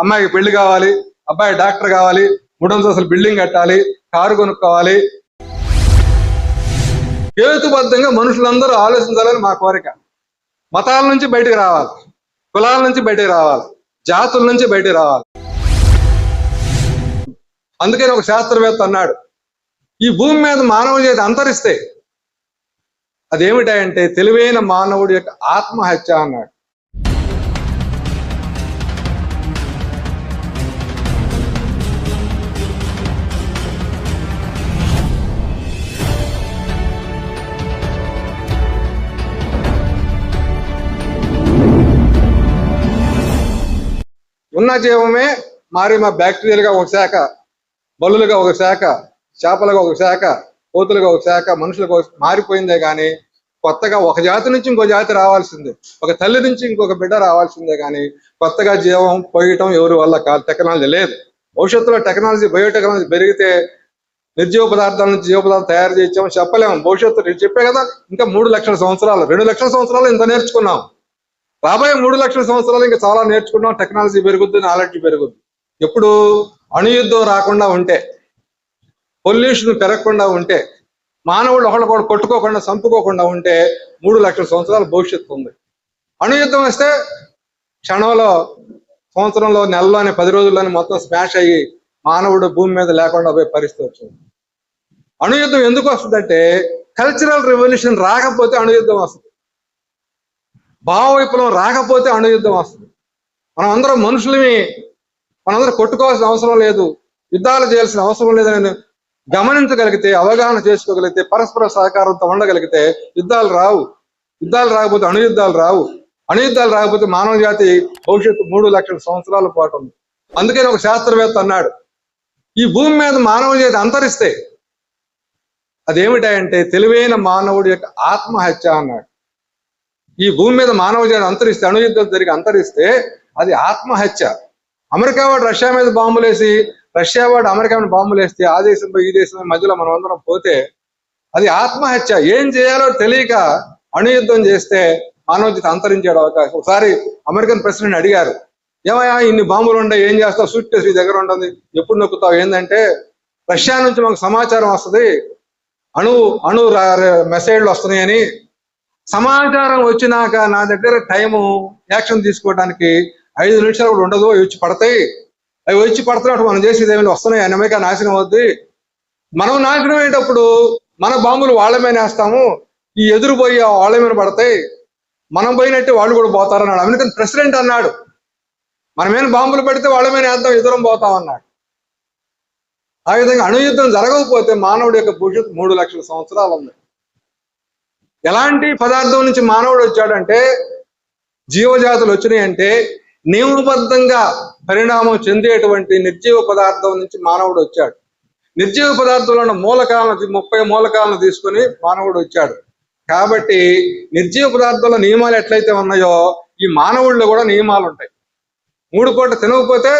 అమ్మాయికి పెళ్ళి కావాలి అబ్బాయి డాక్టర్ కావాలి మూడంతస్తుల బిల్డింగ్ కట్టాలి కారు కొనుక్కోవాలి. హేతుబద్ధంగా మనుషులందరూ ఆలోచించాలని మా కోరిక. మతాల నుంచి బయటకు రావాలి కులాల నుంచి బయటకు రావాలి జాతుల నుంచి బయటకు రావాలి. అందుకని ఒక శాస్త్రవేత్త అన్నాడు ఈ భూమి మీద మానవ చేతి అంతరిస్తే అదేమిటంటే తెలివైన మానవుడి యొక్క ఆత్మహత్య అన్నాడు. ఉన్న జీవమే మారి మా బ్యాక్టీరియాలుగా ఒక శాఖ బలులుగా ఒక శాఖ చేపలుగా ఒక శాఖ కోతులుగా ఒక శాఖ మనుషులుగా మారిపోయిందే కానీ కొత్తగా ఒక జాతి నుంచి ఇంకో జాతి రావాల్సిందే. ఒక తల్లి నుంచి ఇంకొక బిడ్డ రావాల్సిందే కానీ కొత్తగా జీవం పోయటం ఎవరి వల్ల కాదు టెక్నాలజీ లేదు. భవిష్యత్తులో టెక్నాలజీ బయోటెక్నాలజీ పెరిగితే నిర్జీవ పదార్థాల నుంచి జీవ పదార్థాలు తయారు చేయొచ్చామో చెప్పలేము. భవిష్యత్తు నేను చెప్పే కదా ఇంకా మూడు లక్షల సంవత్సరాలు రెండు లక్షల సంవత్సరాలు ఇంత నేర్చుకున్నాం. రాబోయే మూడు లక్షల సంవత్సరాలు ఇంకా చాలా నేర్చుకున్నాం. టెక్నాలజీ పెరుగుద్ది నాలెడ్జ్ పెరుగుద్ది. ఎప్పుడు అణుయుద్ధం రాకుండా ఉంటే పొల్యూషన్ పెరగకుండా ఉంటే మానవుడు ఒకళ్ళు కూడా కొట్టుకోకుండా చంపుకోకుండా ఉంటే మూడు లక్షల సంవత్సరాల భవిష్యత్తు ఉంది. అణుయుద్ధం వస్తే క్షణంలో సంవత్సరంలో నెలలోనే పది రోజుల్లోనే మొత్తం స్మాష్ అయ్యి మానవుడు భూమి మీద లేకుండా పోయే పరిస్థితి వచ్చింది. అణుయుద్ధం ఎందుకు వస్తుందంటే కల్చరల్ రెవల్యూషన్ రాకపోతే అణుయుద్ధం వస్తుంది. భావ విప్లవం రాకపోతే అణుయుద్ధం వస్తుంది. మనం అందరం మనుషులమే. మనందరం కొట్టుకోవాల్సిన అవసరం లేదు. యుద్ధాలు చేయాల్సిన అవసరం లేదని గమనించగలిగితే అవగాహన చేసుకోగలిగితే పరస్పర సహకారంతో ఉండగలిగితే యుద్ధాలు రావు. యుద్ధాలు రాకపోతే అణుయుద్ధాలు రావు. అణుయుద్ధాలు రాకపోతే మానవ జాతి భవిష్యత్తు మూడు లక్షల సంవత్సరాల పాటు ఉంది. అందుకని ఒక శాస్త్రవేత్త అన్నాడు ఈ భూమి మీద మానవ జాతి అంతరిస్తే అదేమిటంటే తెలివైన మానవుడి యొక్క ఆత్మహత్య అన్నాడు. ఈ భూమి మీద మానవ జాతి అంతరిస్తే అణుయుద్ధం జరిగి అంతరిస్తే అది ఆత్మహత్య. అమెరికా వాడు రష్యా మీద బాంబులేసి రష్యా వాడు అమెరికా మీద బాంబులేస్తే ఆ దేశం ఈ దేశం మధ్యలో మనం అందరం పోతే అది ఆత్మహత్య. ఏం చేయాలో తెలియక అణుయుద్ధం చేస్తే మానవ జాతి అంతరించే అవకాశం. ఒకసారి అమెరికన్ ప్రెసిడెంట్ అడిగారు ఏమయ్యా ఇన్ని బాంబులు ఉండే ఏం చేస్తావు? సూట్ కేసు దగ్గర ఉంటుంది. ఎప్పుడు నొక్కుతావు? ఏంటంటే రష్యా నుంచి మాకు సమాచారం వస్తుంది. అణు అణు మెసేజ్లు వస్తున్నాయని సమాచారం వచ్చినాక నా దగ్గర టైము యాక్షన్ తీసుకోవడానికి ఐదు నిమిషాలు కూడా ఉండదు అవి వచ్చి పడతాయి. అవి వచ్చి పడుతున్నట్టు మనం చేసేది ఏమైనా వస్తున్నాయి అమెరికా నాశనం అవుద్ది. మనం నాశనం అయ్యేటప్పుడు మన బాంబులు వాళ్ళ మీద వేస్తాము ఈ ఎదురు పోయి వాళ్ళ మీద పడతాయి. మనం పోయినట్టే వాళ్ళు కూడా పోతారన్నాడు అమెరికన్ ప్రెసిడెంట్ అన్నాడు మన మీద బాంబులు పెడితే వాళ్ళ మీద వేద్దాం ఎదురం పోతాం అన్నాడు. ఆ విధంగా అణుయుద్ధం జరగకపోతే మానవుడి యొక్క భవిష్యత్తు మూడు లక్షల సంవత్సరాలు ఉంది. ఎలాంటి పదార్థం నుంచి మానవుడు వచ్చాడంటే జీవజాతులు వచ్చినాయంటే నియమబద్ధంగా పరిణామం చెందేటువంటి నిర్జీవ పదార్థం నుంచి మానవుడు వచ్చాడు. నిర్జీవ పదార్థంలో ఉన్న మూలకాలను ముప్పై మూలకాలను తీసుకొని మానవుడు వచ్చాడు. కాబట్టి నిర్జీవ పదార్థంలో నియమాలు ఎట్లయితే ఉన్నాయో ఈ మానవుల్లో కూడా నియమాలు ఉంటాయి. మూడు పూట తినకపోతే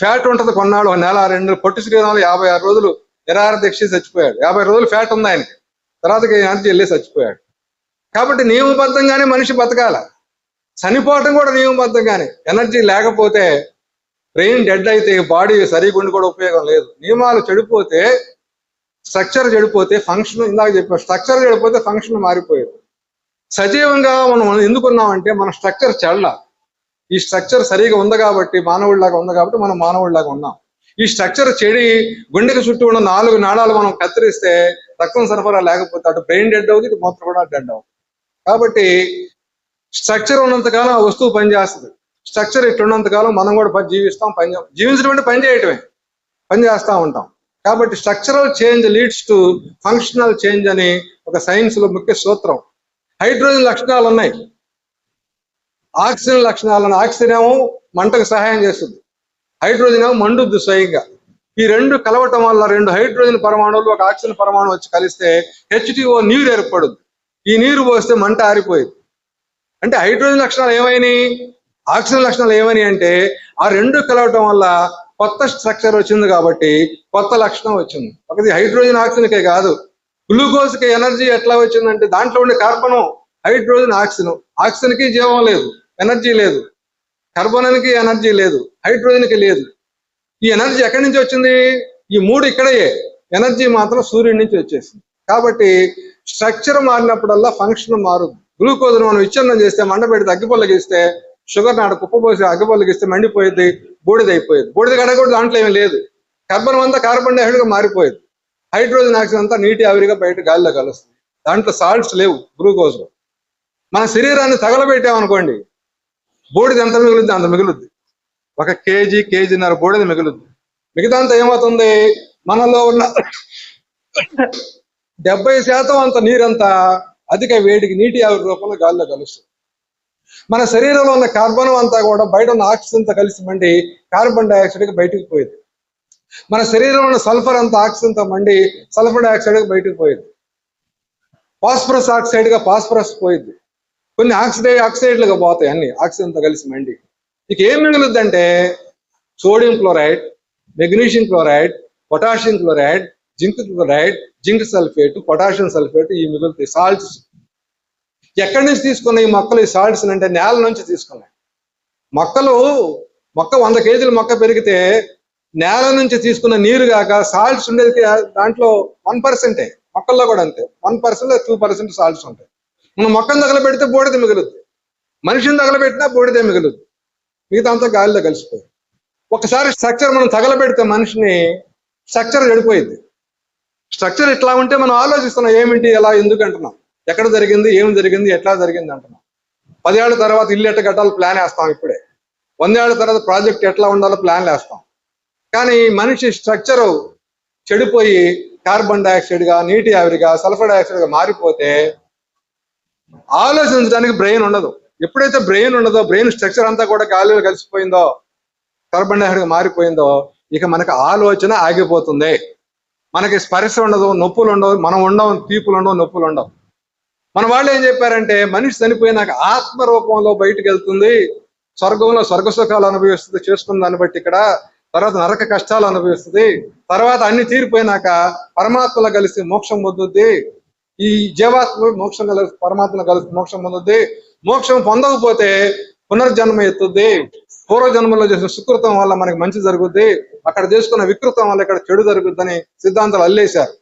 ఫ్యాట్ ఉంటుంది కొన్నాళ్ళు నెల రెండు పొట్టి శ్రీరాములు యాభై ఆరు రోజులు నిరాహార దీక్ష చచ్చిపోయాడు. యాభై రోజులు ఫ్యాట్ ఉంది ఆయనకి. తర్వాత ఎనర్జీ వెళ్ళి చచ్చిపోయాడు. కాబట్టి నియమబద్ధంగానే మనిషి బతకాల. చనిపోవటం కూడా నియమబద్ధంగానే. ఎనర్జీ లేకపోతే బ్రెయిన్ డెడ్ అయితే బాడీ సరిగా ఉండి కూడా ఉపయోగం లేదు. నియమాలు చెడిపోతే స్ట్రక్చర్ చెడిపోతే ఫంక్షన్ ఇందాక చెప్పా స్ట్రక్చర్ చెడిపోతే ఫంక్షన్ మారిపోయేది. సజీవంగా మనం ఎందుకున్నామంటే మన స్ట్రక్చర్ చెడ్ల. ఈ స్ట్రక్చర్ సరిగా ఉంది కాబట్టి మానవుడిలాగా ఉంది కాబట్టి మనం మానవుడిలాగా ఉన్నాం. ఈ స్ట్రక్చర్ చెడి గుండెకి చుట్టూ ఉన్న నాలుగు నాళాలు మనం కత్తిరిస్తే రక్తం సరఫరా లేకపోతే అటు బ్రెయిన్ డెడ్ అవుతుంది ఇటు మూత్రం కూడా డెడ్ అవుతుంది. కాబట్టి స్ట్రక్చర్ ఉన్నంతకాలం ఆ వస్తువు పనిచేస్తుంది. స్ట్రక్చర్ ఇట్లున్నంతకాలం మనం కూడా జీవిస్తాం పని జీవించడం అంటే పని చేయటమే. పని చేస్తూ ఉంటాం. కాబట్టి structural change leads to functional change అని ఒక సైన్స్లో ముఖ్య సూత్రం. హైడ్రోజన్ లక్షణాలు ఉన్నాయి. ఆక్సిజన్ లక్షణాలను ఆక్సిజన్ ఏమో మంటకు సహాయం చేస్తుంది. హైడ్రోజన్ ఏమో మండుద్ది స్వయంగా. ఈ రెండు కలవటం వల్ల రెండు హైడ్రోజన్ పరమాణువులు ఒక ఆక్సిజన్ పరమాణువు వచ్చి కలిస్తే హెచ్టిఓ నీరు ఏర్పడుద్ది. ఈ నీరు పోస్తే మంట ఆరిపోయింది. అంటే హైడ్రోజన్ లక్షణాలు ఏమైనాయి? ఆక్సిజన్ లక్షణాలు ఏమని అంటే ఆ రెండు కలవటం వల్ల కొత్త స్ట్రక్చర్ వచ్చింది కాబట్టి కొత్త లక్షణం వచ్చింది. ఒకటి హైడ్రోజన్ ఆక్సిజన్కే కాదు. గ్లూకోజ్కి ఎనర్జీ ఎట్లా వచ్చిందంటే దాంట్లో ఉండే కార్బన్ హైడ్రోజన్ ఆక్సిజన్. ఆక్సిజన్కి జీవం లేదు ఎనర్జీ లేదు. కర్బనానికి ఎనర్జీ లేదు హైడ్రోజన్కి లేదు. ఈ ఎనర్జీ ఎక్కడి నుంచి వచ్చింది? ఈ మూడు ఇక్కడే ఎనర్జీ మాత్రం సూర్యుడి నుంచి వచ్చేసింది. కాబట్టి స్ట్రక్చర్ మారినప్పుడల్లా ఫంక్షన్ మారుద్ది. గ్లూకోజ్ మనం విచ్ఛిన్నం చేస్తే మండ అగ్గిపొల్లగిస్తే ఇస్తే షుగర్ నాడు కుప్ప పోసి అగ్గిపొల్లకి ఇస్తే మండిపోయింది బూడిద అయిపోయింది బూడిద కడ కూడా దాంట్లో ఏమీ లేదు. కార్బన్ అంతా కార్బన్ డైఆక్సైడ్గా మారిపోయేది. మారిపోయింది హైడ్రోజన్ ఆక్సిజన్ అంతా నీటి ఆవిరిగా బయట గాలిలో కలుస్తుంది. దాంట్లో సాల్ట్స్ లేవు గ్లూకోజ్లో. మన శరీరాన్ని తగలబెట్టామనుకోండి బోడిది ఎంత మిగులుద్ది? అంత మిగులుద్ది. ఒక కేజీ కేజీన్నర బోడిది మిగులుద్ది. మిగతా అంతా ఏమవుతుంది? మనలో ఉన్న డెబ్బై శాతం అంత నీరంతా అధిక వేడికి నీటి ఆవిరి రూపంలో గాలిలో కలుస్తుంది. మన శరీరంలో ఉన్న కార్బన్ అంతా కూడా బయట ఉన్న ఆక్సిజన్తో కలిసి మండి కార్బన్ డైఆక్సైడ్కి బయటకు పోయేది. మన శరీరంలో ఉన్న సల్ఫర్ అంతా ఆక్సిజన్తో మండి సల్ఫర్ డైఆక్సైడ్కి బయటకు పోయేది. ఫాస్ఫరస్ ఆక్సైడ్గా ఫాస్ఫరస్ పోయింది కొన్ని ఆక్సిడై ఆక్సైడ్లుగా పోతాయి అన్ని. ఆక్సిజన్తో కలిసి మండి. మీకు ఏం మిగులుద్దంటే sodium chloride magnesium chloride potassium chloride zinc chloride zinc sulphate potassium sulphate ఈ మిగులుతాయి సాల్ట్స్ ఎక్కడి నుంచి తీసుకున్న ఈ మొక్కలు ఈ సాల్ట్స్ అంటే నేల నుంచి తీసుకున్నాయి. మొక్కలు మొక్క వంద కేజీల మొక్క పెరిగితే నేల నుంచి తీసుకున్న నీరు కాక సాల్ట్స్ ఉండేది దాంట్లో వన్ పర్సెంటే మొక్కల్లో కూడా అంతే. One percent two percent salts ఉంటాయి. మనం మొక్కను తగలబెడితే బోడిద మిగులుద్ది. మనిషిని తగలబెట్టినా బోడిదే మిగులుద్ది. మిగతా అంతా గాలిలో కలిసిపోయింది. ఒకసారి స్ట్రక్చర్ మనం తగలబెడితే మనిషిని స్ట్రక్చర్ చెడిపోయింది స్ట్రక్చర్ ఇట్లా ఉంటే మనం ఆలోచిస్తున్నాం ఏమిటి ఎలా ఎందుకు అంటున్నాం. ఎక్కడ జరిగింది ఏం జరిగింది ఎట్లా జరిగింది అంటున్నాం. పదేళ్ళ తర్వాత ఇల్లు ఎట్ట కట్టాలో ప్లాన్ వేస్తాం ఇప్పుడే. వందేళ్ళ తర్వాత ప్రాజెక్ట్ ఎట్లా ఉండాలో ప్లాన్ వేస్తాం. కానీ మనిషి స్ట్రక్చర్ చెడిపోయి కార్బన్ డైఆక్సైడ్గా నీటి ఆవిరిగా సల్ఫర్ డైఆక్సైడ్గా మారిపోతే ఆలోచించడానికి బ్రెయిన్ ఉండదు. ఎప్పుడైతే బ్రెయిన్ ఉండదో బ్రెయిన్ స్ట్రక్చర్ అంతా కూడా గాలిలో కలిసిపోయిందో కార్బన్ డైఆక్సైడ్ మారిపోయిందో ఇక మనకు ఆలోచన ఆగిపోతుంది. మనకి స్పర్శ ఉండదు నొప్పులు ఉండవు మనం ఉండవు తీపులు ఉండవు నొప్పులు ఉండవు. మన వాళ్ళు ఏం చెప్పారంటే మనిషి చనిపోయినాక ఆత్మ రూపంలో బయటకు వెళ్తుంది. స్వర్గంలో స్వర్గ సుఖాలు అనుభవిస్తుంది చేసుకున్న దాన్ని బట్టి ఇక్కడ. తర్వాత నరక కష్టాలు అనుభవిస్తుంది. తర్వాత అన్ని తీరిపోయినాక పరమాత్మలో కలిసి మోక్షం పొందుద్ది. ఈ జీవాత్మ మోక్షం కలిసి పరమాత్మ కలిసి మోక్షం పొందుద్ది. మోక్షం పొందకపోతే పునర్జన్మ ఎత్తుద్ది. పూర్వజన్మలో చేసిన సుకృతం వల్ల మనకి మంచి జరుగుద్ది. అక్కడ చేసుకున్న వికృతం వల్ల ఇక్కడ చెడు జరుగుద్దని సిద్ధాంతాలు అల్లేశారు.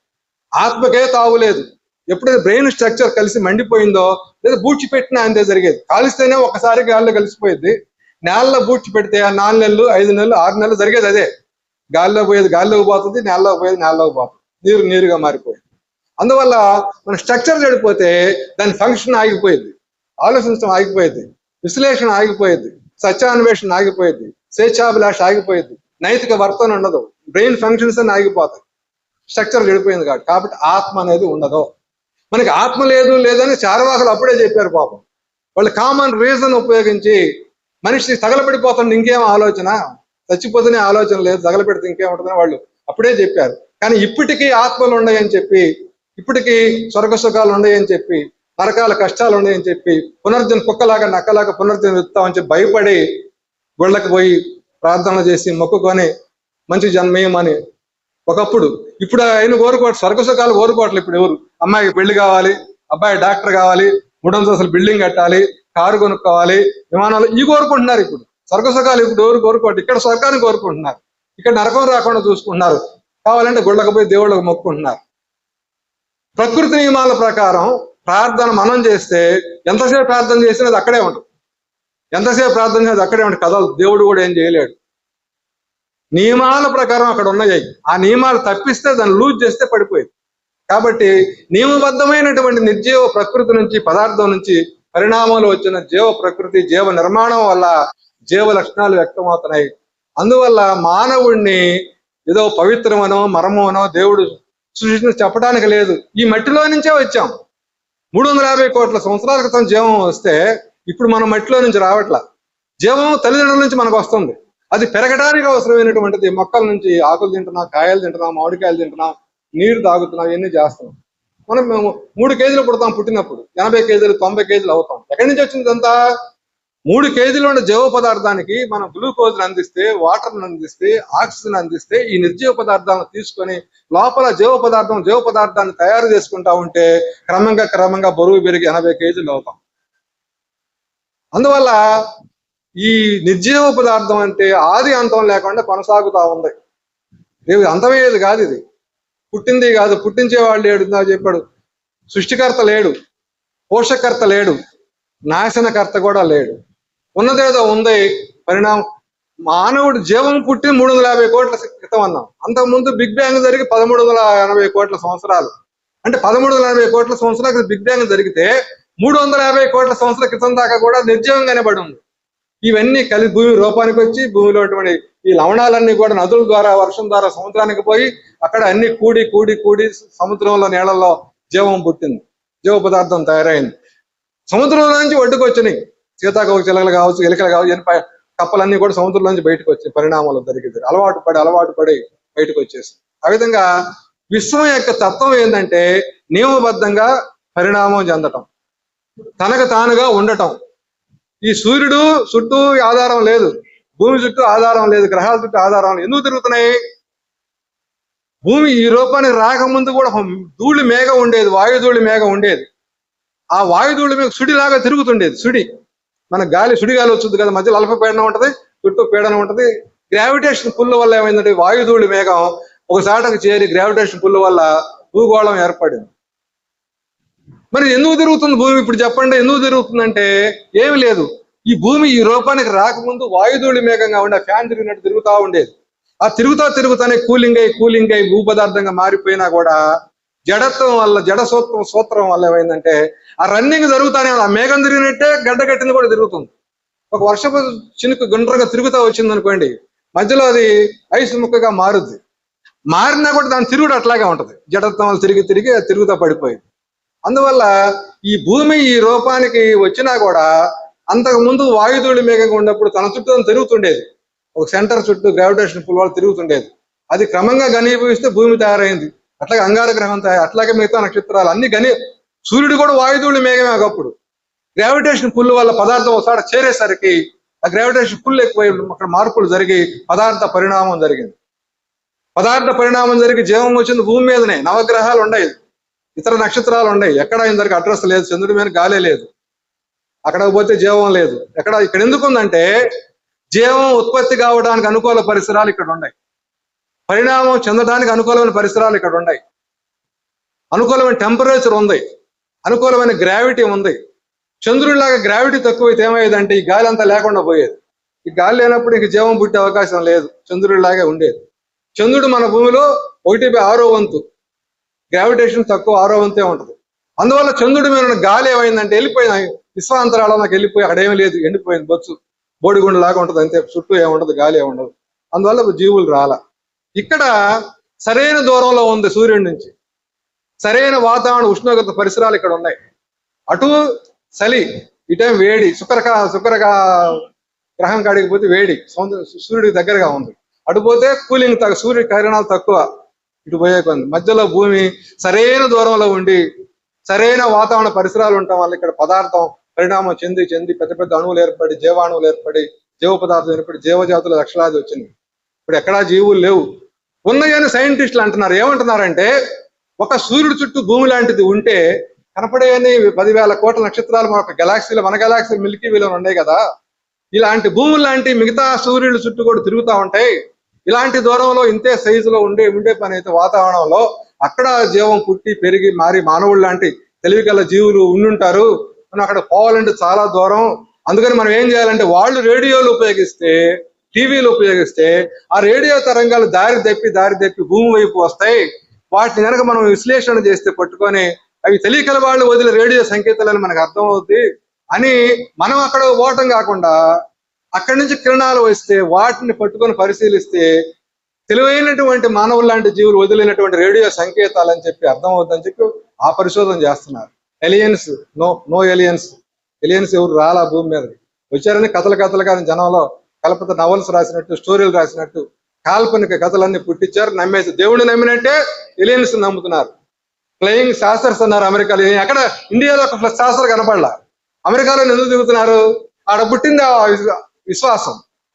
ఆత్మకే తావులేదు ఎప్పుడైతే బ్రెయిన్ స్ట్రక్చర్ కలిసి మండిపోయిందో లేదా బూడ్చి పెట్టినా అంతే జరిగేది. కాలిస్తేనే ఒకసారి గాల్లో కలిసిపోయింది నేలలో బూడ్చి పెడితే ఆ నాలుగు నెలలు ఐదు నెలలు ఆరు నెలలు జరిగేది అదే. గాల్లో పోయేది గాల్లోకి పోతుంది నేలలోకి పోయేది నేలలోకి పోతుంది. నీరు నీరుగా మారిపోయింది. అందువల్ల మన స్ట్రక్చర్ చెడిపోతే దాని ఫంక్షన్ ఆగిపోయింది. ఆలోచించడం ఆగిపోయింది. విశ్లేషణ ఆగిపోయింది. సత్యాన్వేషణ ఆగిపోయింది. స్వేచ్ఛాభిలాష ఆగిపోయింది. నైతిక వర్తన ఉండదు. బ్రెయిన్ ఫంక్షన్స్ అని ఆగిపోతాయి. స్ట్రక్చర్ చెడిపోయింది కాబట్టి. కాబట్టి ఆత్మ అనేది ఉండదు. మనకి ఆత్మ లేదు లేదని చారవాకులు అప్పుడే చెప్పారు పాపం. వాళ్ళు కామన్ రీజన్ ఉపయోగించి మనిషి తగలబడిపోతుంది ఇంకేం ఆలోచన? చచ్చిపోతేనే ఆలోచన లేదు తగలబెడితే ఇంకేముంటుందని వాళ్ళు అప్పుడే చెప్పారు. కానీ ఇప్పటికీ ఆత్మలు ఉన్నాయని చెప్పి ఇప్పటికీ స్వర్గ సుఖాలు ఉన్నాయని చెప్పి నరకాల కష్టాలు ఉన్నాయని చెప్పి పునర్జన్ కుక్కలాగా నక్కలాగా పునర్జన్ ఎత్తామని చెప్పి భయపడి గుళ్ళకి పోయి ప్రార్థన చేసి మొక్కుకొని మంచి జన్మేయమని ఒకప్పుడు ఇప్పుడు ఆయన కోరుకోవట్లేదు స్వర్గ సుఖాలు కోరుకోవట్లేదు ఇప్పుడు ఎవరు? అమ్మాయికి పెళ్ళి కావాలి అబ్బాయి డాక్టర్ కావాలి మూడంతస్తులు బిల్డింగ్ కట్టాలి కారు కొనుక్కోవాలి విమానాలు ఇవి కోరుకుంటున్నారు ఇప్పుడు. స్వర్గ సుఖాలు ఇప్పుడు ఎవరు కోరుకోవట్లేదు ఇక్కడ స్వర్గాన్ని కోరుకుంటున్నారు. ఇక్కడ నరకం రాకుండా చూసుకుంటున్నారు. కావాలంటే గుళ్ళకపోయి దేవుళ్ళకు మొక్కుకుంటున్నారు ప్రకృతి నియమాల ప్రకారం ప్రార్థన మనం చేస్తే ఎంతసేపు ప్రార్థన చేసినది అక్కడే ఉంటుంది. ఎంతసేపు ప్రార్థన చేసేది అక్కడే ఉంటుంది. కదా దేవుడు కూడా ఏం చేయలేడు. నియమాల ప్రకారం అక్కడ ఉన్నాయి. ఆ నియమాలు తప్పిస్తే దాన్ని లూజ్ చేస్తే పడిపోయింది. కాబట్టి నియమబద్ధమైనటువంటి నిర్జీవ ప్రకృతి నుంచి పదార్థం నుంచి పరిణామాలు వచ్చిన జీవ ప్రకృతి జీవ నిర్మాణం వల్ల జీవ లక్షణాలు వ్యక్తమవుతున్నాయి. అందువల్ల మానవుణ్ణి ఏదో పవిత్రమనో మరమనో దేవుడు సృష్టించి చెప్పడానికి లేదు. ఈ మట్టిలో నుంచే వచ్చాం. మూడు వందల యాభై కోట్ల సంవత్సరాల క్రితం జీవం వస్తే ఇప్పుడు మనం మట్టిలో నుంచి రావట్లా. జీవం తల్లిదండ్రుల నుంచి మనకు వస్తుంది. అది పెరగడానికి అవసరమైనటువంటిది. మొక్కల నుంచి ఆకులు తింటున్నాం కాయలు తింటున్నాం మామిడికాయలు తింటున్నాం నీరు తాగుతున్నాం ఇవన్నీ చేస్తున్నాం. మనం మేము మూడు కేజీలు పుడతాం పుట్టినప్పుడు. ఎనభై కేజీలు తొంభై కేజీలు అవుతాం. ఎక్కడి నుంచి వచ్చింది అంతా మూడు కేజీలు ఉన్న జీవ పదార్థానికి మనం గ్లూకోజ్ అందిస్తే వాటర్ అందిస్తే ఆక్సిజన్ అందిస్తే ఈ నిర్జీవ పదార్థాలను తీసుకొని లోపల జీవ పదార్థం జీవ పదార్థాన్ని తయారు చేసుకుంటా ఉంటే క్రమంగా క్రమంగా బరువు పెరిగి ఎనభై కేజీలు అవుతాం అందువల్ల ఈ నిర్జీవ పదార్థం అంటే ఆది అంతం లేకుండా కొనసాగుతా ఉంది. ఇది అంతమయ్యేది కాదు ఇది. పుట్టింది కాదు. పుట్టించేవాడు లేడు చెప్పాడు. సృష్టికర్త లేడు. పోషకర్త లేడు. నాశనకర్త కూడా లేడు. ఉన్నదేదో ఉంది. పరిణామం. మానవుడు జీవం పుట్టి మూడు వందల యాభై కోట్ల క్రితం అన్నాం. అంతకుముందు బిగ్ బ్యాంగ్ జరిగి పదమూడు వందల ఎనభై కోట్ల సంవత్సరాలు. అంటే పదమూడు వందల ఎనభై కోట్ల సంవత్సరాలు బిగ్ బ్యాంగ్ జరిగితే మూడు వందల యాభై కోట్ల సంవత్సరాల క్రితం దాకా కూడా నిర్జీవంగానే పడి ఉంది. ఇవన్నీ కలిసి భూమి రూపానికి వచ్చి భూమిలో అటువంటి ఈ లవణాలన్నీ కూడా నదుల ద్వారా వర్షం ద్వారా సముద్రానికి పోయి అక్కడ అన్ని కూడి కూడి కూడి సముద్రంలో నీళ్ళల్లో జీవం పుట్టింది. జీవ పదార్థం తయారైంది. సముద్రంలో నుంచి ఒడ్డుకు వచ్చినాయి సీతాకోక చిలకలు కావచ్చు ఎలుకలు కావచ్చు ఎన్ని కప్పలన్నీ కూడా సముద్రంలోంచి బయటకు వచ్చాయి పరిణామాలు జరిగింది. అలవాటు పడి అలవాటు పడి బయటకు వచ్చేసి. ఆ విధంగా విశ్వం యొక్క తత్వం ఏంటంటే నియమబద్ధంగా పరిణామం చెందటం. తనకు తానుగా ఉండటం. ఈ సూర్యుడు చుట్టూ ఆధారం లేదు. భూమి చుట్టూ ఆధారం లేదు. గ్రహాల చుట్టూ ఆధారం లేదు. ఎందుకు తిరుగుతున్నాయి? భూమి ఈ రూపానికి రాకముందు కూడా ధూళి మేఘ ఉండేది. వాయుధూళి మేఘం ఉండేది. ఆ వాయుధూళి మీద సుడిలాగా తిరుగుతుండేది. సుడి. మన గాలి సుడిగాలి వచ్చింది కదా మధ్యలో అల్ప పీడనం ఉంటది చుట్టూ పీడనం ఉంటది. గ్రావిటేషన్ పుల్ వల్ల ఏమైందంటే వాయుధూళి మేఘం ఒక చాటకు చేరి గ్రావిటేషన్ పుల్ వల్ల భూగోళం ఏర్పడింది. మరి ఎందుకు తిరుగుతుంది భూమి? ఇప్పుడు చెప్పండి ఎందుకు తిరుగుతుందంటే ఏమి లేదు. ఈ భూమి ఈ రూపానికి రాకముందు వాయుధూళి మేఘంగా ఉండే ఫ్యాన్ తిరిగినట్టు తిరుగుతా ఉండేది. ఆ తిరుగుతా తిరుగుతానే కూలింగ్ అయి కూలింగ్ అయి భూ పదార్థంగా మారిపోయినా కూడా జడత్వం వల్ల జడ సూత్రం సూత్రం వల్ల ఏమైందంటే ఆ రన్నింగ్ జరుగుతానే ఉంది. ఆ మేఘం తిరిగినట్టే గడ్డ కట్టింది కూడా తిరుగుతుంది. ఒక వర్షపు చినుకు గుండ్రగా తిరుగుతా వచ్చింది అనుకోండి మధ్యలో అది ఐస్ ముక్కగా మారుద్ది. మారినా కూడా దాని తిరుగుడు అట్లాగే ఉంటది. జడత్వం తిరిగి తిరిగి అది తిరుగుతా పడిపోయింది. అందువల్ల ఈ భూమి ఈ రూపానికి వచ్చినా కూడా అంతకు ముందు వాయుధూళి మేఘంగా ఉన్నప్పుడు తన చుట్టూ తిరుగుతుండేది. ఒక సెంటర్ చుట్టూ గ్రావిటేషన్ పుల్ వాళ్ళు తిరుగుతుండేది. అది క్రమంగా ఘనీభవిస్తే భూమి తయారైంది. అట్లాగే అంగార గ్రహం తయారు అట్లాగే మిగతా నక్షత్రాలు అన్ని ఘనీ సూర్యుడు కూడా వాయుధూళి మేఘమే ఒకప్పుడు గ్రావిటేషన్ పుల్ వల్ల పదార్థం ఒకసారి చేరేసరికి ఆ గ్రావిటేషన్ పుల్ ఎక్కువై అక్కడ మార్పులు జరిగి పదార్థ పరిణామం జరిగింది. పదార్థ పరిణామం జరిగి జీవం వచ్చింది భూమి మీదనే. నవగ్రహాలు ఉన్నాయి ఇతర నక్షత్రాలు ఉన్నాయి ఎక్కడ ఇందరికి అడ్రస్ లేదు. చంద్రుడి మీద గాలే లేదు. అక్కడ పోతే జీవం లేదు. ఎక్కడ ఇక్కడ ఎందుకు ఉందంటే జీవం ఉత్పత్తి కావడానికి అనుకూల పరిసరాలు ఇక్కడ ఉన్నాయి పరిణామం చెందడానికి అనుకూలమైన పరిసరాలు ఇక్కడ ఉన్నాయి అనుకూలమైన టెంపరేచర్ ఉంది. అనుకూలమైన గ్రావిటీ ఉంది. చంద్రుడిలాగా గ్రావిటీ తక్కువైతే ఏమయ్యేదంటే ఈ గాలి అంతా లేకుండా పోయేది. ఈ గాలి లేనప్పుడు ఇంక జీవం పుట్టే అవకాశం లేదు. చంద్రుడిలాగే ఉండేది. చంద్రుడు మన భూమిలో ఒకటి బై ఆరో వంతు. గ్రావిటేషన్ తక్కువ ఆరో వంతే ఉంటుంది. అందువల్ల చంద్రుడి మీద గాలి ఏమైందంటే వెళ్ళిపోయింది నాకు వెళ్ళిపోయి అక్కడ ఏమీ లేదు ఎండిపోయింది బొచ్చు. బోడిగుండు లాగా ఉంటుంది అంతే. చుట్టూ ఏముండదు గాలి ఏముండదు. అందువల్ల జీవులు రాల. ఇక్కడ సరైన దూరంలో ఉంది సూర్యుడి నుంచి. సరైన వాతావరణ ఉష్ణోగ్రత పరిసరాలు ఇక్కడ ఉన్నాయి. అటు చలి ఇటేం వేడి శుక్రక శుక్రక గ్రహం కాడికి పోతే వేడి సూర్యుడికి దగ్గరగా ఉంది. అటు పోతే కూలింగ్ తగ్గ సూర్యుడి కిరణాలు తక్కువ ఇటు పోయే కొంది మధ్యలో భూమి సరైన దూరంలో ఉండి సరైన వాతావరణ పరిసరాలు ఉండటం వల్ల ఇక్కడ పదార్థం పరిణామం చెంది చెంది పెద్ద పెద్ద అణువులు ఏర్పడి జీవాణువులు ఏర్పడి జీవ పదార్థం ఏర్పడి జీవజాతుల లక్షలాది వచ్చింది. ఇప్పుడు ఎక్కడా జీవులు లేవు. ఉన్నాయని సైంటిస్టులు అంటున్నారు. ఏమంటున్నారంటే ఒక సూర్యుడు చుట్టూ భూమి లాంటిది ఉంటే కనపడేయని పదివేల కోట్ల నక్షత్రాలు మన ఒక గెలాక్సీలో మన గెలాక్సీ మిల్కీ వేలో ఉన్నాయి కదా. ఇలాంటి భూములు లాంటి మిగతా సూర్యుల చుట్టూ కూడా తిరుగుతూ ఉంటాయి. ఇలాంటి దూరంలో ఇంతే సైజులో ఉండే ఉండే పని అయితే వాతావరణంలో అక్కడ జీవం పుట్టి పెరిగి మారి మానవుడు లాంటి తెలివి గల జీవులు ఉండుంటారు. మనం అక్కడ పోవాలంటే చాలా దూరం. అందుకని మనం ఏం చేయాలంటే వాళ్ళు రేడియోలు ఉపయోగిస్తే టీవీలు ఉపయోగిస్తే ఆ రేడియో తరంగాలు దారి తప్పి దారి తప్పి భూమి వైపు వస్తాయి. వాటిని కనుక మనం విశ్లేషణ చేస్తే పట్టుకొని అవి తెలియకల వాళ్ళు వదిలే రేడియో సంకేతాలని మనకు అర్థమవుతుంది అని మనం అక్కడ ఓటం కాకుండా అక్కడి నుంచి కిరణాలు వస్తే వాటిని పట్టుకొని పరిశీలిస్తే తెలివైనటువంటి మానవులు లాంటి జీవులు వదిలినటువంటి రేడియో సంకేతాలు అని చెప్పి అర్థమవుతుందని చెప్పి ఆ పరిశోధన చేస్తున్నారు. Aliens no no aliens aliens ఎవరు రాలా భూమి మీద? వచ్చారని కథలు కథలు కానీ జనంలో కలపత నవల్స్ రాసినట్టు స్టోరీలు రాసినట్టు కాల్పనిక కథలన్నీ పుట్టించారు నమ్మేసి దేవుడిని నమ్మినట్టే ఎలియన్స్ నమ్ముతున్నారు. ఫ్లయింగ్ శాస్త్రస్ అన్నారు అమెరికాలో. ఎక్కడ ఇండియాలో ఒక శాస్త్ర కనపడలా. అమెరికాలో ఎందుకు దిగుతున్నారు? ఆడ పుట్టింది ఆ విశ్వాసం.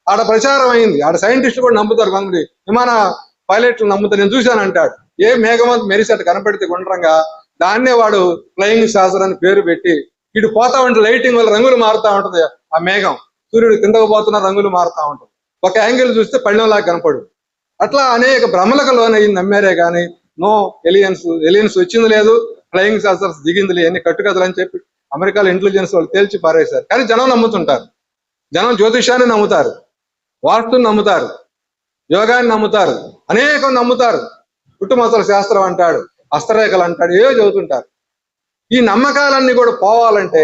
ఆడ ప్రచారం అయింది. ఆడ సైంటిస్టులు కూడా నమ్ముతారు కొంతమంది విమాన పైలట్లు నమ్ముతారు. నేను చూశాను అంటాడు. ఏ మేఘమంత మెరిసేట కనపడితే గుండ్రంగా దాన్నే వాడు ఫ్లయింగ్ శాస్త్రాన్ని అని పేరు పెట్టి ఇటు పోతా ఉంటే లైటింగ్ వల్ల రంగులు మారుతా ఉంటది. ఆ మేఘం. సూర్యుడు కిందకు పోతున్న రంగులు మారుతా ఉంటుంది. ఒక యాంగిల్ చూస్తే పళ్ళెంలా కనపడు. అట్లా అనేక భ్రమలకు లోనయ్యి నమ్మారే కానీ నో ఎలియన్స్ ఎలియన్స్ వచ్చింది లేదు ఫ్లయింగ్ సాసర్స్ దిగింది లేదు అన్ని కట్టుకథలు అని చెప్పి అమెరికాలో ఇంటెలిజెన్స్ వాళ్ళు తేల్చి పారేశారు. కానీ జనం నమ్ముతుంటారు. జనం జ్యోతిషాన్ని నమ్ముతారు. వాస్తుని నమ్ముతారు. యోగాన్ని నమ్ముతారు. అనేకం నమ్ముతారు. కుటుంబసల శాస్త్రం అంటాడు హస్తరేఖలు అంటాడు ఏవో చదువుతుంటారు ఈ నమ్మకాలన్నీ కూడా పోవాలంటే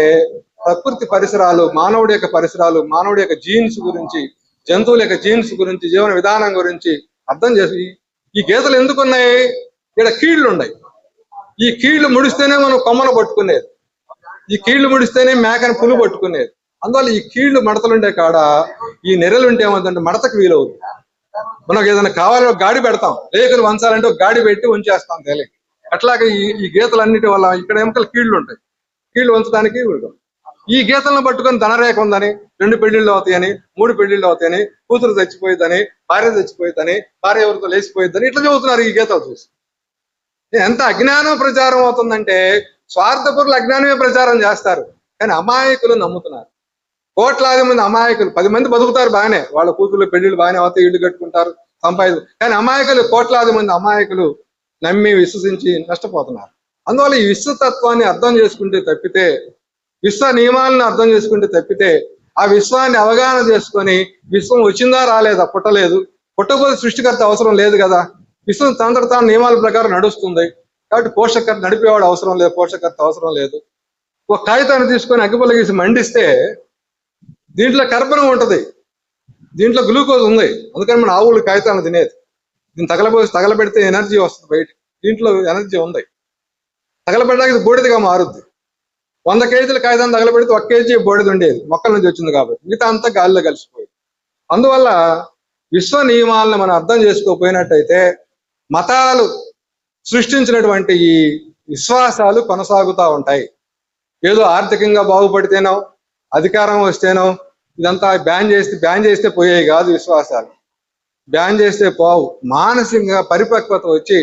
ప్రకృతి పరిసరాలు మానవుడి యొక్క పరిసరాలు మానవుడి యొక్క జీన్స్ గురించి జంతువుల యొక్క జీన్స్ గురించి జీవన విధానం గురించి అర్థం చేసి ఈ గీతలు ఎందుకు ఉన్నాయి ఇక్కడ కీళ్ళు ఉన్నాయి. ఈ కీళ్ళు ముడిస్తేనే మనం కొమ్మను పట్టుకునేది. ఈ కీళ్ళు ముడిస్తేనే మేకని పులు పట్టుకునేది. అందువల్ల ఈ కీళ్ళు మడతలుండే కాడ ఈ నెరలు ఉంటే ఏమవుతుందంటే మడతకు వీలవుతుంది. మనకు ఏదైనా కావాలో గాడి పెడతాం. లేఖలు వంచాలంటే ఒక గాడి పెట్టి ఉంచేస్తాం తేలి అట్లాగే ఈ ఈ గీతలన్నిటి వల్ల ఇక్కడ ఎముకలు కీళ్ళు ఉంటాయి కీళ్ళు వంచడానికి వీలు. ఈ గీతలను పట్టుకొని ధనరేఖ ఉందని రెండు పెళ్ళిళ్ళు అవుతాయని మూడు పెళ్ళిళ్ళు అవుతాయని కూతురు చచ్చిపోయిద్దని భార్య చచ్చిపోయిద్దని భార్య ఎవరితో లేచిపోయిద్దని ఇట్లా చదువుతున్నారు ఈ గీతలు చూసి. ఎంత అజ్ఞానం ప్రచారం అవుతుందంటే స్వార్థపరులు అజ్ఞానమే ప్రచారం చేస్తారు. కానీ అమాయకులు నమ్ముతున్నారు. కోట్లాది మంది అమాయకులు పది మంది బతుకుతారు బాగానే. వాళ్ళ కూతుర్లు పెళ్ళిళ్ళు బాగానే అవుతాయి ఇళ్ళు కట్టుకుంటారు సంపాదించు కానీ అమాయకులు కోట్లాది మంది అమాయకులు నమ్మి విశ్వసించి నష్టపోతున్నారు. అందువల్ల ఈ విశ్వతత్వాన్ని అర్థం చేసుకుంటే తప్పితే విశ్వ నియమాలను అర్థం చేసుకుంటే తప్పితే ఆ విశ్వాన్ని అవగాహన చేసుకొని విశ్వం వచ్చిందా రాలేదా పుట్టలేదు. పుట్టకపోతే సృష్టికర్త అవసరం లేదు కదా. విశ్వం తనంతట తాను నియమాల ప్రకారం నడుస్తుంది. కాబట్టి పోషకర్త నడిపేవాడు అవసరం లేదు పోషకర్త అవసరం లేదు. ఒక కాగితాన్ని తీసుకొని అగ్గిపుల్ల గీసి మండిస్తే దీంట్లో కర్బనం ఉంటుంది. దీంట్లో గ్లూకోజ్ ఉంది. అందుకని మన ఆవులు కాగితాలను తినేది. దీన్ని తగలబోసి తగలబెడితే ఎనర్జీ వస్తుంది బయట దీంట్లో ఎనర్జీ ఉంది. తగలబెట్టడానికి బూడిదగా మారుద్ది. వంద కేజీల కాగితం తగలబెడితే ఒక కేజీ బోడిది ఉండేది మొక్కల నుంచి వచ్చింది కాబట్టి. మిగతా అంతా గాలిలో కలిసిపోయింది. అందువల్ల విశ్వ నియమాలను మనం అర్థం చేసుకోకపోయినట్టయితే మతాలు సృష్టించినటువంటి ఈ విశ్వాసాలు కొనసాగుతూ ఉంటాయి. ఏదో ఆర్థికంగా బాగుపడితేనో అధికారం వస్తేనో ఇదంతా బ్యాన్ చేస్తే బ్యాన్ చేస్తే పోయేవి కాదు విశ్వాసాలు. బ్యాన్ చేస్తే పోవు. మానసికంగా పరిపక్వత వచ్చి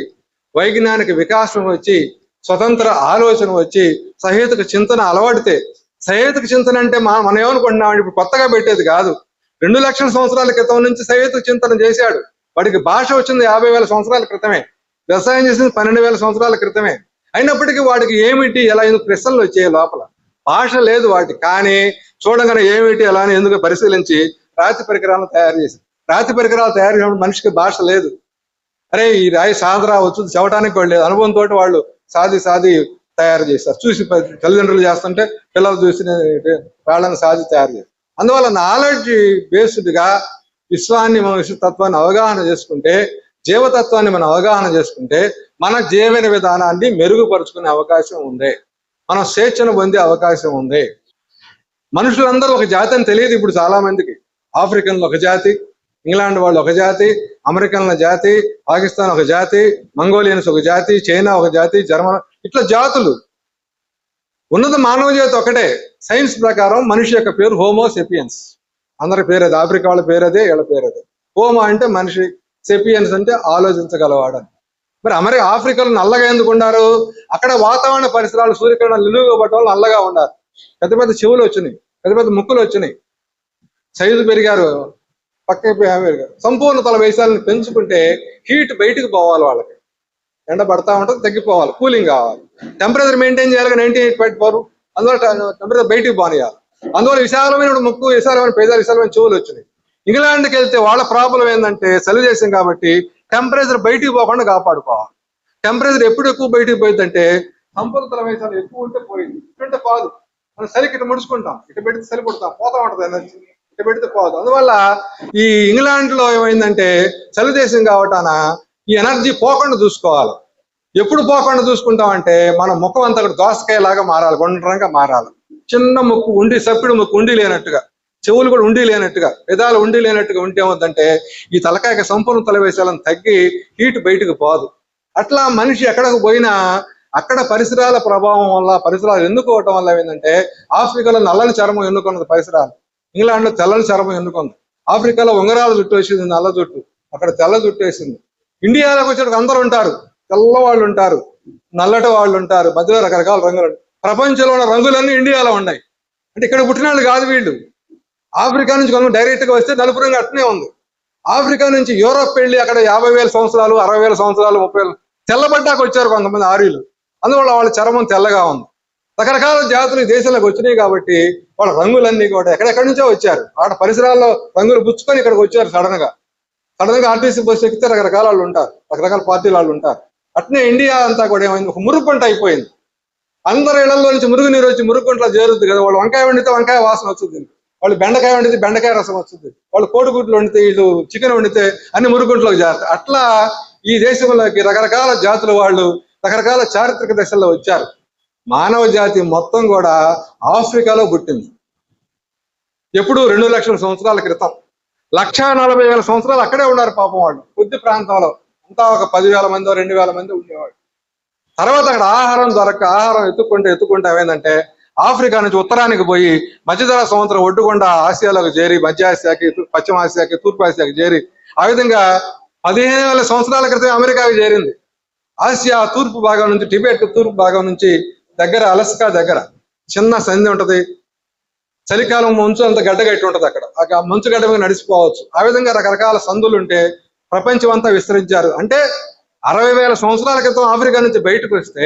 వైజ్ఞానిక వికాసం వచ్చి స్వతంత్ర ఆలోచన వచ్చి సహేతుక చింతన అలవాడితే సహేతుక చింతన అంటే మా- మనం ఏమనుకుంటున్నాం ఇప్పుడు కొత్తగా పెట్టేది కాదు. రెండు లక్షల సంవత్సరాల క్రితం నుంచి సహేతుక చింతన చేశాడు. వాడికి భాష వచ్చింది యాభై వేల సంవత్సరాల క్రితమే. వ్యవసాయం చేసింది పన్నెండు వేల సంవత్సరాల క్రితమే. అయినప్పటికీ వాడికి ఏమిటి ఎలా ఎందుకు ప్రశ్నలు వచ్చాయి లోపల? భాష లేదు వాటి కానీ చూడగానే ఏమిటి ఎలా అని ఎందుకు పరిశీలించి రాతి పరికరాలను తయారు చేసి రాతి పరికరాలు తయారు చేయడం మనిషికి భాష లేదు. అరే ఈ రాయి సాదరా వచ్చింది చవటానికి వాళ్ళు లేదు. అనుభవంతో వాళ్ళు సాది సాది తయారు చేస్తారు. చూసి తల్లిదండ్రులు చేస్తుంటే పిల్లలు చూసి వాళ్ళని సాది తయారు చేస్తారు. అందువల్ల నాలెడ్జ్ బేస్డ్గా విశ్వాన్ని మన తత్వాన్ని అవగాహన చేసుకుంటే జీవతత్వాన్ని మనం అవగాహన చేసుకుంటే మన జీవన విధానాన్ని మెరుగుపరుచుకునే అవకాశం ఉంది. మనం స్వేచ్ఛను పొందే అవకాశం ఉంది. మనుషులందరూ ఒక జాతి అని తెలియదు ఇప్పుడు చాలా మందికి ఆఫ్రికన్లు ఒక జాతి ఇంగ్లాండ్ వాళ్ళు ఒక జాతి అమెరికన్ల జాతి పాకిస్తాన్ ఒక జాతి మంగోలియన్స్ ఒక జాతి చైనా ఒక జాతి జర్మన్ ఇట్లా జాతులు. ఉన్నది మానవ జాతి ఒకటే. సైన్స్ ప్రకారం మనిషి యొక్క పేరు హోమో సెపియన్స్. అందరి పేరు అది ఆఫ్రికా వాళ్ళ పేరు అదే వీళ్ళ పేరు అదే హోమో అంటే మనిషి సెపియన్స్ అంటే ఆలోచించగలవాడని. మరి అమెరికా ఆఫ్రికాలో నల్లగా ఎందుకు ఉన్నారు అక్కడ వాతావరణ పరిసరాలు సూర్యకిరణాలు నిలువుగా పట్టడం వల్ల నల్లగా ఉన్నారు పెద్ద పెద్ద చెవులు వచ్చినాయి పెద్ద పెద్ద ముక్కులు వచ్చినాయి. సైజు పెరిగారు. పక్కకి పెరిగారు సంపూర్ణ తల వయసాలను పెంచుకుంటే హీట్ బయటికి పోవాలి వాళ్ళకి. ఎండ పడతా ఉంటుంది తగ్గిపోవాలి. కూలింగ్ కావాలి. టెంపరేచర్ మెయింటైన్ చేయాలి నైన్టీ ఎయిట్ పాయింట్ ఫోర్. అందువల్ల టెంపరేచర్ బయటికి పోనీయాలి అందువల్ల విశాలమైన ముక్కు విశాలమైన పేదాలు విశాలమైన చెవులు వచ్చినాయి. ఇంగ్లాండ్కి వెళ్తే వాళ్ళ ప్రాబ్లం ఏంటంటే చలి చేసాం కాబట్టి టెంపరేచర్ బయటికి పోకుండా కాపాడుకోవాలి. టెంపరేచర్ ఎప్పుడు ఎక్కువ బయటికి పోయిందంటే సంపూర్ణ వేసాలు ఎక్కువ ఉంటే పోయింది. ఇటుంటే కాదు మనం చలికి ఇటు ముడుచుకుంటాం. ఇటు పెడితే చలి పోతా ఉంటది ఎనర్జీ పెడితే పోదు. అందువల్ల ఈ ఇంగ్లాండ్లో ఏమైందంటే చలి దేశం కావటాన ఈ ఎనర్జీ పోకుండా చూసుకోవాలి. ఎప్పుడు పోకుండా చూసుకుంటామంటే మన ముఖం అంతా కూడా దోసకాయలాగా మారాలి గుండ్రంగా మారాలి. చిన్న ముక్కు ఉండి సప్పిడి ముక్కు ఉండి లేనట్టుగా చెవులు కూడా ఉండి లేనట్టుగా పెదాలు ఉండి లేనట్టుగా ఉంటే ఏమవుతుందంటే ఈ తలకాయకి సంపూర్ణ తలవేశాలను తగ్గి హీట్ బయటకు పోదు. అట్లా మనిషి ఎక్కడకు పోయినా అక్కడ పరిసరాల ప్రభావం వల్ల పరిసరాలు ఎన్నుకోవటం వల్ల ఏంటంటే ఆఫ్రికాలో నల్లని చర్మం ఎన్నుకున్నది పరిసరాలు. ఇంగ్లాండ్లో తెల్లని చర్మం ఎన్నుకుంది ఆఫ్రికాలో ఉంగరాల జుట్టు వేసింది నల్ల జుట్టు. అక్కడ తెల్ల జుట్టు వేసింది. ఇండియాలోకి వచ్చేటప్పుడు అందరూ ఉంటారు. తెల్లవాళ్ళు ఉంటారు నల్లటి వాళ్ళు ఉంటారు. మధ్యలో రకరకాల రంగులు ప్రపంచంలో ఉన్న రంగులన్నీ ఇండియాలో ఉన్నాయి. అంటే ఇక్కడ పుట్టిన వాళ్ళు కాదు వీళ్ళు. ఆఫ్రికా నుంచి కొంత డైరెక్ట్గా వస్తే నలుపు రంగు అట్నే ఉంది. ఆఫ్రికా నుంచి యూరోప్ వెళ్ళి అక్కడ యాభై వేల సంవత్సరాలు అరవై వేల సంవత్సరాలు ముప్పై వేలు తెల్లబడ్డాక వచ్చారు కొంతమంది ఆర్యులు. అందువల్ల వాళ్ళ చర్మం తెల్లగా ఉంది. రకరకాల జాతులు ఈ దేశంలోకి వచ్చినాయి కాబట్టి వాళ్ళ రంగులన్నీ కూడా ఎక్కడెక్కడి నుంచో వచ్చారు. ఆడ పరిసరాల్లో రంగులు పుచ్చుకొని ఇక్కడికి వచ్చారు సడన్గా. సడన్గా ఆర్టీసీ బస్సు ఎక్కితే రకరకాల వాళ్ళు ఉంటారు రకరకాల పార్టీల వాళ్ళు ఉంటారు. అట్నే ఇండియా అంతా కూడా ఏమైంది? ఒక మురుగు పంట అయిపోయింది. అందరి ఇళ్ళలో నుంచి మురుగు నీరు వచ్చి మురుగు పంటలో చేరుద్ది కదా వాళ్ళు వంకాయ వండితే వంకాయ వాసన వస్తుంది. వాళ్ళు బెండకాయ వండితే బెండకాయ రసం వస్తుంది. వాళ్ళు కోడిగుడ్లు వండితే వీళ్ళు చికెన్ వండితే అన్ని మురుగుంట్లోకి చేరుతాయి అట్లా ఈ దేశంలోకి రకరకాల జాతుల వాళ్ళు రకరకాల చారిత్రక దశల్లో వచ్చారు. మానవ జాతి మొత్తం కూడా ఆఫ్రికాలో పుట్టింది. ఎప్పుడు రెండు లక్షల సంవత్సరాల క్రితం. లక్ష నలభై వేల సంవత్సరాలు అక్కడే ఉన్నారు పాపం వాళ్ళు. కొద్ది ప్రాంతంలో అంతా ఒక పదివేల మంది రెండు వేల మంది ఉండేవాళ్ళు. తర్వాత అక్కడ ఆహారం దొరక్క ఆహారం ఎత్తుక్కుంటే ఎత్తుక్కుంటే ఏమైందంటే ఆఫ్రికా నుంచి ఉత్తరానికి పోయి మధ్యధర సంవత్సరం ఒడ్డుకుండా ఆసియాలోకి చేరి మధ్య ఆసియాకి పశ్చిమ ఆసియాకి తూర్పు ఆసియాకి చేరి ఆ విధంగా పదిహేను వేల సంవత్సరాల క్రితం అమెరికాకి చేరింది. ఆసియా తూర్పు భాగం నుంచి టిబెట్ తూర్పు భాగం నుంచి దగ్గర అలస్కా దగ్గర. చిన్న సంధి ఉంటది. చలికాలం మంచు అంత గడ్డగట్టి ఉంటది అక్కడ. ఆ మంచు గడ్డ మీద నడిచిపోవచ్చు. ఆ విధంగా రకరకాల సందులు ఉంటే ప్రపంచం అంతా విస్తరించారు. అంటే అరవై వేల సంవత్సరాల క్రితం ఆఫ్రికా నుంచి బయటకు వస్తే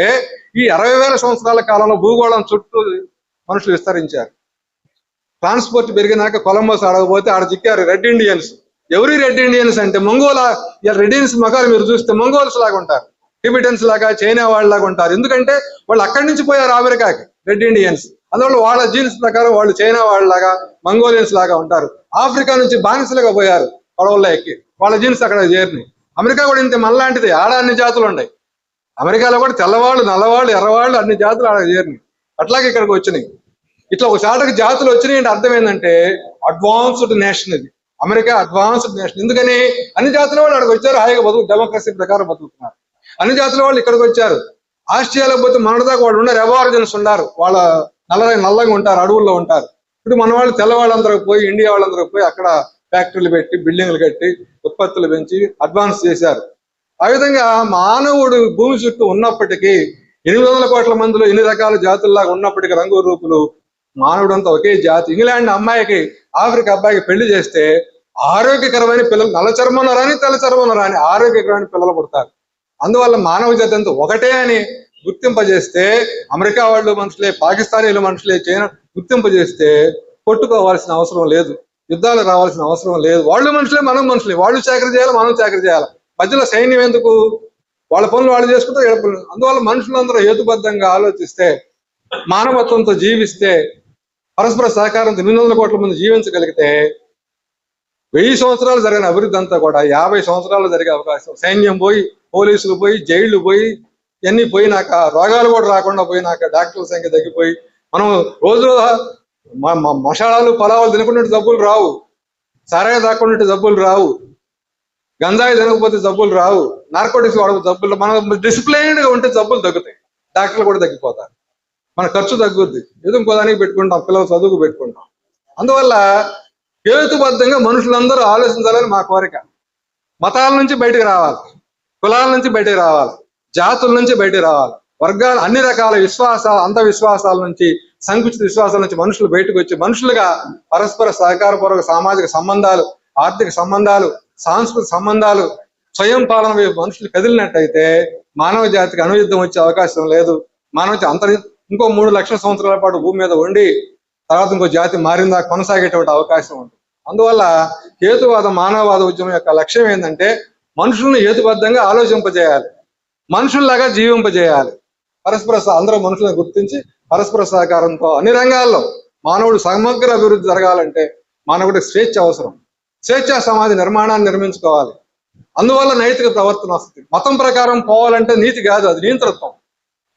ఈ అరవై వేల సంవత్సరాల కాలంలో భూగోళం చుట్టూ మనుషులు విస్తరించారు. ట్రాన్స్పోర్ట్ పెరిగినాక కొలంబస్ ఆడకపోతే ఆడ చిక్కారు రెడ్ ఇండియన్స్. ఎవరి రెడ్ ఇండియన్స్ అంటే? మంగోల రెడ్ ఇండియన్స్ మగాలు మీరు చూస్తే మంగోల్స్ లాగా ఉంటారు. టిబిటన్స్ లాగా చైనా వాళ్ళలాగా ఉంటారు. ఎందుకంటే వాళ్ళు అక్కడి నుంచి పోయారు అమెరికాకి రెడ్ ఇండియన్స్ అందువల్ల వాళ్ళ జీన్స్ ప్రకారం వాళ్ళు చైనా వాళ్ళలాగా మంగోలియన్స్ లాగా ఉంటారు. ఆఫ్రికా నుంచి బానిసలుగా పోయారు పడవల్లో ఎక్కి. వాళ్ళ జీన్స్ అక్కడ చేరినాయి. అమెరికా కూడా ఇంత మనలాంటిది. ఆడ అన్ని జాతులు ఉన్నాయి. అమెరికాలో కూడా తెల్లవాళ్ళు నల్లవాళ్ళు ఎర్రవాళ్ళు అన్ని జాతులు ఆడ చేరినాయి. అట్లాగే ఇక్కడికి వచ్చినాయి. ఇట్లా ఒకసారికి జాతులు వచ్చినాయి అంటే అర్థం ఏంటంటే అడ్వాన్స్డ్ నేషన్ ఇది. అమెరికా అడ్వాన్స్డ్ నేషన్ ఎందుకని? అన్ని జాతుల వాళ్ళు అక్కడికి వచ్చారు హాయిగా బతుకు డెమోక్రసీ ప్రకారం బతుకుతున్నారు. అన్ని జాతుల వాళ్ళు ఇక్కడికి వచ్చారు. ఆస్ట్రేలియాలో పోతే మనదాకా వాళ్ళు ఉన్నారు అబార్జన్స్ ఉన్నారు వాళ్ళ నల్ల నల్లగా ఉంటారు అడవుల్లో ఉంటారు. ఇప్పుడు మన వాళ్ళు తెల్లవాళ్ళందరూ పోయి ఇండియా వాళ్ళందరూ పోయి అక్కడ ఫ్యాక్టరీలు పెట్టి బిల్డింగ్లు కట్టి ఉత్పత్తులు పెంచి అడ్వాన్స్ చేశారు. ఆ విధంగా మానవుడు భూమి చుట్టూ ఉన్నప్పటికీ ఎనిమిది వందల కోట్ల మందిలో ఎన్ని రకాల జాతుల్లాగా ఉన్నప్పటికీ రంగు రూపులు మానవుడంతా ఒకే జాతి. ఇంగ్లాండ్ అమ్మాయికి ఆఫ్రికా అబ్బాయికి పెళ్ళి చేస్తే ఆరోగ్యకరమైన పిల్లలు నల్ల చర్మం రాని తెల్ల చర్మం రాని ఆరోగ్యకరమైన పిల్లలు పుడతారు. అందువల్ల మానవ జాతి అంతా ఒకటే అని గుర్తింపజేస్తే అమెరికా వాళ్ళు మనుషులే పాకిస్తానీలు మనుషులే చైనా గుర్తింపజేస్తే కొట్టుకోవాల్సిన అవసరం లేదు. యుద్ధాలు రావాల్సిన అవసరం లేదు. వాళ్ళు మనుషులే మనం మనుషులే. వాళ్ళు చాకరీ చేయాలి మనం చాకరీ చేయాలి? మధ్యలో సైన్యం ఎందుకు? వాళ్ళ పనులు వాళ్ళు చేసుకుంటారు వీళ్ళ పనులు. అందువల్ల మనుషులందరూ హేతుబద్ధంగా ఆలోచిస్తే మానవత్వంతో జీవిస్తే పరస్పర సహకారంతో ఎనిమిది వందల కోట్ల మంది జీవించగలిగితే వెయ్యి సంవత్సరాలు జరిగిన అభివృద్ధి అంతా కూడా యాభై సంవత్సరాలు జరిగే అవకాశం. సైన్యం పోయి పోలీసులు పోయి జైళ్ళు పోయి ఇవన్నీ పోయినాక రోగాలు కూడా రాకుండా పోయినాక డాక్టర్ల సంఖ్య తగ్గిపోయి మనం రోజు మ- మ- మసాలాలు పలావాలు తినకుండా జబ్బులు రావు. సరాయి తాకుండా జబ్బులు రావు. గంజాయి తినకపోతే జబ్బులు రావు. నార్కోటిక్స్ వాడక జబ్బులు మనం డిసిప్లైన్డ్గా ఉంటే జబ్బులు తగ్గుతాయి. డాక్టర్లు కూడా తగ్గిపోతారు. మన ఖర్చు తగ్గుద్ది. ఏదో ఇంకో పెట్టుకుంటాం. పిల్లలు చదువుకు పెట్టుకుంటాం. అందువల్ల హేతుబద్ధంగా మనుషులందరూ ఆలోచించాలని మా కోరిక. మతాల నుంచి బయటకు రావాలి. కులాల నుంచి బయటకు రావాలి జాతుల నుంచి బయటకు రావాలి. వర్గాలు అన్ని రకాల విశ్వాసాలు అంధ విశ్వాసాల నుంచి సంకుచిత విశ్వాసాల నుంచి మనుషులు బయటకు వచ్చి మనుషులుగా పరస్పర సహకారపూర్వక సామాజిక సంబంధాలు ఆర్థిక సంబంధాలు సాంస్కృతిక సంబంధాలు స్వయం పాలన వైపు మనుషులు కదిలినట్టయితే మానవ జాతికి అనుయుద్ధం వచ్చే అవకాశం లేదు. మానవ జా- ఇంకో మూడు లక్షల సంవత్సరాల పాటు భూమి మీద ఉండి తర్వాత ఇంకో జాతి మారిందా కొనసాగేటువంటి అవకాశం ఉంది అందువల్ల హేతువాద మానవవాద ఉద్యమం యొక్క లక్ష్యం ఏంటంటే మనుషులను హేతుబద్ధంగా ఆలోచింపజేయాలి. మనుషుల్లాగా జీవింపజేయాలి. పరస్పర సహ- అందరూ మనుషులను గుర్తించి పరస్పర సహకారంతో అన్ని రంగాల్లో మానవుడు సమగ్ర అభివృద్ధి జరగాలంటే మానవుడికి స్వేచ్ఛ అవసరం. స్వేచ్ఛా సమాజ నిర్మాణాన్ని నిర్మించుకోవాలి. అందువల్ల నైతిక ప్రవర్తన వస్తుంది. మతం ప్రకారం పోవాలంటే నీతి కాదు అది నియంతృత్వం.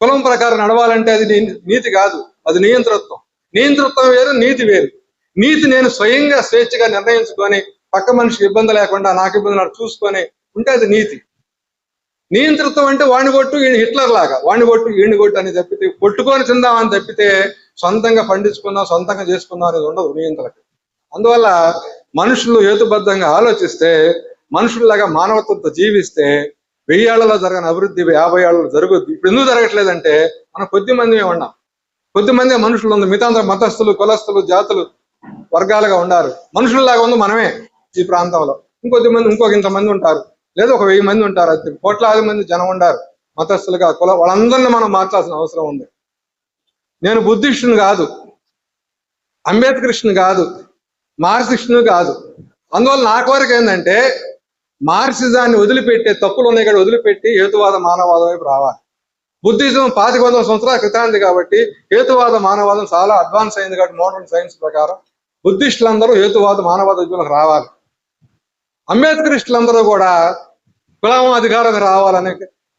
కులం ప్రకారం నడవాలంటే అది నీతి కాదు అది నియంతృత్వం. నియంతృత్వం వేరు నీతి వేరు. నీతి నేను స్వయంగా స్వేచ్ఛగా నిర్ణయించుకొని పక్క మనిషికి ఇబ్బంది లేకుండా నాకు ఇబ్బంది చూసుకొని ఉంటే అది నీతి. నియంతృత్వం అంటే వాణ్ణి కొట్టు ఈయన హిట్లర్ లాగా. వాణ్ణి కొట్టు ఈయన కొట్టు అని తప్పితే కొట్టుకొని తిందామని తప్పితే సొంతంగా పండించుకుందాం సొంతంగా చేసుకుందాం అనేది ఉండదు నియంత్రణకి అందువల్ల మనుషులు హేతుబద్ధంగా ఆలోచిస్తే మనుషుల్లాగా మానవత్వంతో జీవిస్తే వెయ్యేళ్ళలో జరగని అభివృద్ధి యాభై ఏళ్ళలో జరుగుద్ది. ఇప్పుడు ఎందుకు జరగట్లేదంటే మనం కొద్ది మంది ఉన్నాం. కొద్ది మంది మనుషులు ఉంది మిగతా మతస్థులు కులస్తులు జాతులు వర్గాలుగా ఉండారు. మనుషుల్లాగా ఉంది మనమే ఈ ప్రాంతంలో. ఇంకొద్ది మంది ఇంకొక ఇంతమంది ఉంటారు. లేదు ఒక వెయ్యి మంది ఉంటారు అది కోట్లాది మంది జనం ఉండారు మతస్థులుగా కుల వాళ్ళందరినీ మనం మార్చాల్సిన అవసరం ఉంది. నేను బుద్ధిస్టుని కాదు అంబేద్కృష్ణుని కాదు మార్క్సిస్టుని కాదు. అందువల్ల నా కోరిక ఏంటంటే మార్క్సిజాన్ని వదిలిపెట్టే తప్పులు ఉన్నాయి కూడా వదిలిపెట్టి హేతువాద మానవాదం వైపు రావాలి. బుద్ధిజం పాతిక వందల సంవత్సరాల క్రితాంది కాబట్టి హేతువాద మానవాదం చాలా అడ్వాన్స్ అయింది కాబట్టి మోడర్న్ సైన్స్ ప్రకారం బుద్ధిస్టులందరూ హేతువాద మానవాద విద్యలకు రావాలి. అంబేద్కరిస్టులందరూ కూడా కులం అధికారం రావాలని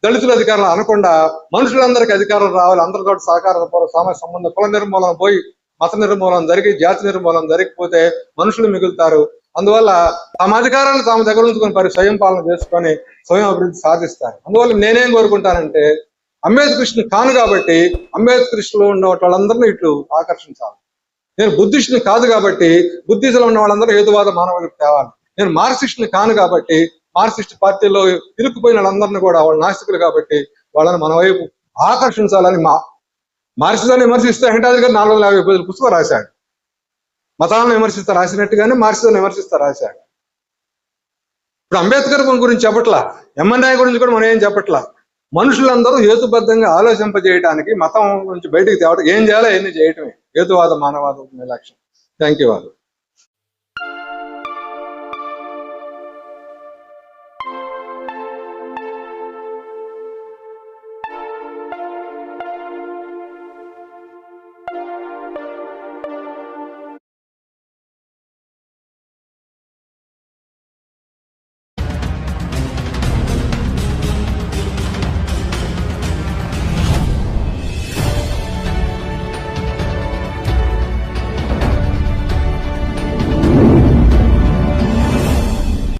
దళితుల అధికారులు అనకుండా మనుషులందరికీ అధికారం రావాలి అందరితో సహకార సామాజిక సంబంధం కుల నిర్మూలన పోయి మత నిర్మూలన జరిగి జాతి నిర్మూలన జరిగిపోతే మనుషులు మిగులుతారు. అందువల్ల తమ అధికారాన్ని తాము దగ్గర ఉంచుకొని పరి స్వయం పాలన చేసుకొని స్వయం అభివృద్ధి సాధిస్తారు. అందువల్ల నేనేం కోరుకుంటానంటే అంబేద్కృష్ణుని కాను కాబట్టి అంబేద్కృష్ణులో ఉన్న వాళ్ళందరినీ ఇట్లు ఆకర్షించాలి. నేను బుద్ధిస్టుని కాదు కాబట్టి బుద్ధిజంలో ఉన్న వాళ్ళందరూ హేతువాద మానవులకు తేవాలి. నేను మార్క్సిస్టుని కాను కాబట్టి మార్క్సిస్ట్ పార్టీలో ఇరుక్కుపోయిన వాళ్ళందరినీ కూడా వాళ్ళు నాస్తికులు కాబట్టి వాళ్ళని మన వైపు ఆకర్షించాలని మా మార్క్సిజాన్ని విమర్శిస్తే వెంకటాద్రి గారు నాలుగు వందల యాభై పదుల పుస్తకం రాశాడు. మతాలను విమర్శిస్తా రాసినట్టుగానే మార్క్సిజాన్ని విమర్శిస్తా రాశాడు. ఇప్పుడు అంబేద్కర్ గురించి చెప్పట్లా ఎంఎన్ఐ గురించి కూడా మనం ఏం చెప్పట్లా? మనుషులందరూ హేతుబద్ధంగా ఆలోచింపజేయడానికి మతం నుంచి బయటికి తేవడం ఏం చేయాలో ఎన్ని చేయటమే. హేతువాద మానవాద లక్ష్యం థ్యాంక్ యూ వాళ్ళు